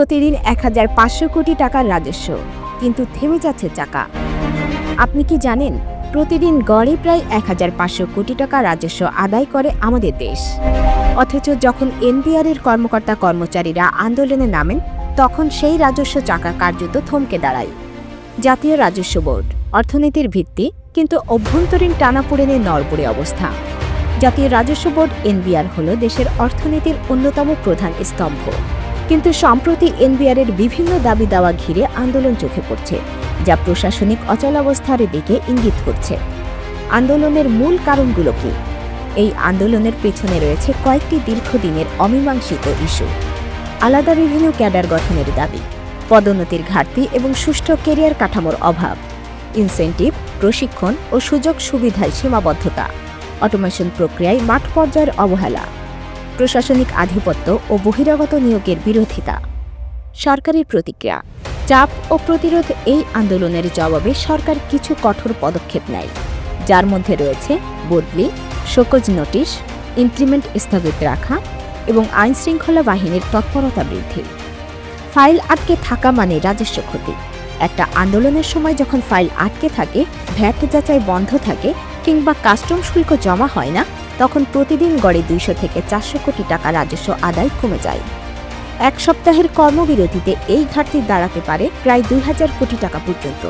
প্রতিদিন এক হাজার পাঁচশো কোটি টাকার রাজস্ব, কিন্তু থেমে যাচ্ছে চাকা। আপনি কি জানেন, প্রতিদিন গড়ে প্রায় এক হাজার পাঁচশো কোটি টাকা রাজস্ব আদায় করে আমাদের দেশ? অথচ যখন এনবিআরের কর্মকর্তা কর্মচারীরা আন্দোলনে নামেন, তখন সেই রাজস্ব চাকা কার্যত থমকে দাঁড়ায়। জাতীয় রাজস্ব বোর্ড, অর্থনীতির ভিত্তি, কিন্তু অভ্যন্তরীণ টানাপোড়েনে নড়বড়ে অবস্থা। জাতীয় রাজস্ব বোর্ড এনবিআর হল দেশের অর্থনীতির অন্যতম প্রধান স্তম্ভ। কিন্তু সম্প্রতি এনবিআরের বিভিন্ন দাবি দাওয়া ঘিরে আন্দোলন চোখে পড়ছে, যা প্রশাসনিক অচলাবস্থার দিকে ইঙ্গিত করছে। আন্দোলনের মূল কারণগুলো কি? এই আন্দোলনের পেছনে রয়েছে কয়েকটি দীর্ঘদিনের অমীমাংসিত ইস্যু। আলাদা বিভিন্ন ক্যাডার গঠনের দাবি, পদোন্নতির ঘাটতি এবং সুষ্ঠু কেরিয়ার কাঠামোর অভাব, ইনসেন্টিভ, প্রশিক্ষণ ও সুযোগ সুবিধায় সীমাবদ্ধতা, অটোমেশন প্রক্রিয়ায় মাঠ পর্যায়ের অবহেলা। প্রশাসনিক আধিপত্য ও বহিরাগত নিয়োগের বিরোধিতা। সরকারের প্রতিক্রিয়া। চাপ ও প্রতিরোধ এই আন্দোলনের জবাবে সরকার কিছু কঠোর পদক্ষেপ নেয়। যার মধ্যে রয়েছে বদলি, শোকজ নোটিশ, ইনক্রিমেন্ট স্থগিত রাখা এবং আইনশৃঙ্খলা বাহিনীর তৎপরতা বৃদ্ধি। ফাইল আটকে থাকা মানে রাজস্ব ক্ষতি। একটা আন্দোলনের সময় যখন ফাইল আটকে থাকে, ভ্যাট যাচাই বন্ধ থাকে কিংবা কাস্টম শুল্ক জমা হয় না তখন প্রতিদিন গড়ে দুইশো থেকে চারশো কোটি টাকা রাজস্ব আদায় কমে যায়। এক সপ্তাহের কর্মবিরতিতে এই ঘাটতি দাঁড়াতে পারে প্রায় দুই হাজার কোটি টাকা পর্যন্ত।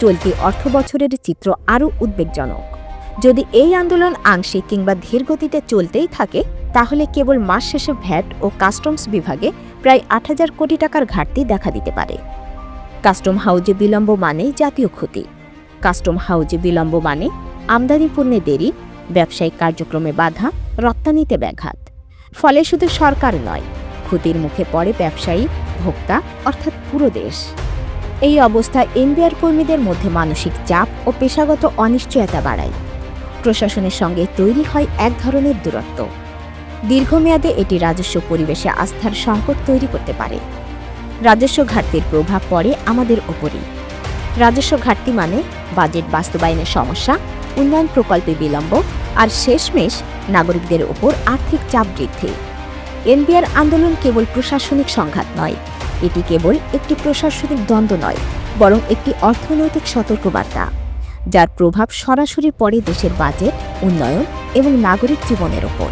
চলতি অর্থ বছরের চিত্র আরও উদ্বেগজনক। যদি এই আন্দোলন আংশিক কিংবা ধীর গতিতে চলতেই থাকে, তাহলে কেবল মাস শেষে ভ্যাট ও কাস্টমস বিভাগে প্রায় আট হাজার কোটি টাকার ঘাটতি দেখা দিতে পারে। কাস্টম হাউজে বিলম্ব মানে জাতীয় ক্ষতি। কাস্টম হাউজে বিলম্ব মানে আমদানি পণ্যে দেরি ব্যবসায়িক কার্যক্রমে বাধা, রপ্তানিতে ব্যাঘাত। ফলে শুধু সরকার নয়, ক্ষতির মুখে পড়ে ব্যবসায়ী, ভোক্তা, অর্থাৎ পুরো দেশ। এই অবস্থা এনবিআর কর্মীদের মধ্যে মানসিক চাপ ও পেশাগত অনিশ্চয়তা বাড়ায়। প্রশাসনের সঙ্গে তৈরি হয় এক ধরনের দূরত্ব। দীর্ঘমেয়াদে এটি রাজস্ব পরিবেশে আস্থার সংকট তৈরি করতে পারে। রাজস্ব ঘাটতির প্রভাব পড়ে আমাদের ওপরই। রাজস্ব ঘাটতি মানে বাজেট বাস্তবায়নের সমস্যা, উন্নয়ন প্রকল্পে বিলম্ব আর শেষমেশ নাগরিকদের ওপর আর্থিক চাপ বৃদ্ধি। এনবিআর আন্দোলন কেবল প্রশাসনিক সংঘাত নয়, এটি কেবল একটি প্রশাসনিক দ্বন্দ্ব নয়, বরং একটি অর্থনৈতিক সতর্কবার্তা, যার প্রভাব সরাসরি পড়ে দেশের বাজেট, উন্নয়ন এবং নাগরিক জীবনের ওপর।